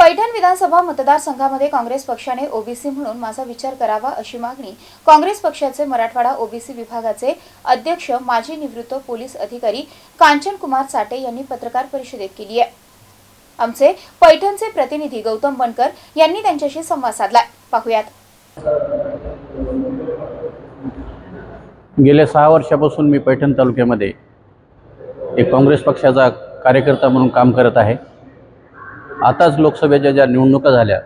पैठण विधानसभा मतदारसंघामध्ये काँग्रेस पक्षाने ओबीसी म्हणून माझा विचार करावा अशी मागणी काँग्रेस पक्षाचे मराठवाडा ओबीसी विभागाचे अध्यक्ष माजी निवृत्त पोलीस अधिकारी कांचन कुमार साटे यांनी पत्रकार परिषदेत केली आहे. आमचे पैठणचे प्रतिनिधी गौतम बनकर यांनी त्यांच्याशी संवाद साधला पाहुयात. गेल्या सहा वर्षापासून मी पैठण तालुक्यामध्ये एक काँग्रेस पक्षाचा कार्यकर्ता म्हणून काम करत आहे. आताच लोकसभेच्या ज्या निवडणुका झाल्या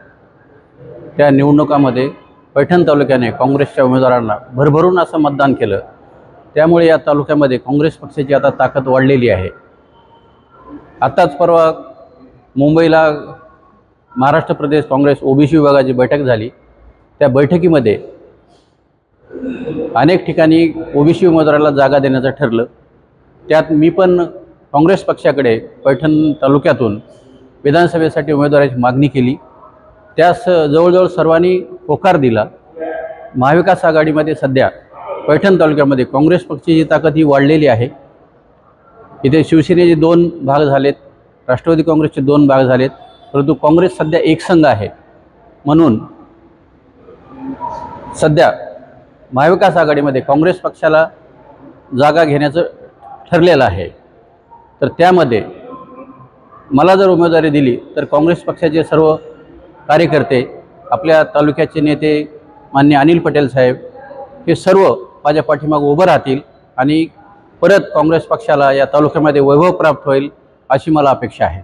त्या निवडणुकामध्ये पैठण तालुक्याने काँग्रेसच्या उमेदवारांना भरभरून असं मतदान केलं. त्यामुळे या तालुक्यामध्ये काँग्रेस पक्षाची आता ताकद वाढलेली आहे. आत्ताच परवा मुंबईला महाराष्ट्र प्रदेश काँग्रेस ओबीसी विभागाची बैठक झाली. त्या बैठकीमध्ये अनेक ठिकाणी ओबीसी उमेदवाराला जागा देण्याचं ठरलं. त्यात मी पण काँग्रेस पक्षाकडे पैठण तालुक्यातून विधानसभेसाठी उमेदवाराची मागणी केली. त्यास जवळजवळ सर्वांनी होकार दिला. महाविकास आघाडीमध्ये सध्या पैठण तालुक्यामध्ये काँग्रेस पक्षाची ताकद ही वाढलेली आहे. इथे शिवसेनेचे दोन भाग झालेत राष्ट्रवादी काँग्रेसचे दोन भाग झालेत परंतु काँग्रेस सध्या एकसंघ आहे. म्हणून सध्या महाविकास आघाडीमध्ये काँग्रेस पक्षाला जागा घेण्याचं ठरलेलं आहे. तर त्यामध्ये मला जर उमेदवारी दिली तर काँग्रेस पक्षाचे सर्व कार्यकर्ते आपल्या तालुक्याचे नेते मान्य अनिल पटेल साहेब हे सर्व माझ्या पाठीमागं उभं राहतील आणि परत काँग्रेस पक्षाला या तालुक्यामध्ये वैभव प्राप्त होईल अशी मला अपेक्षा आहे.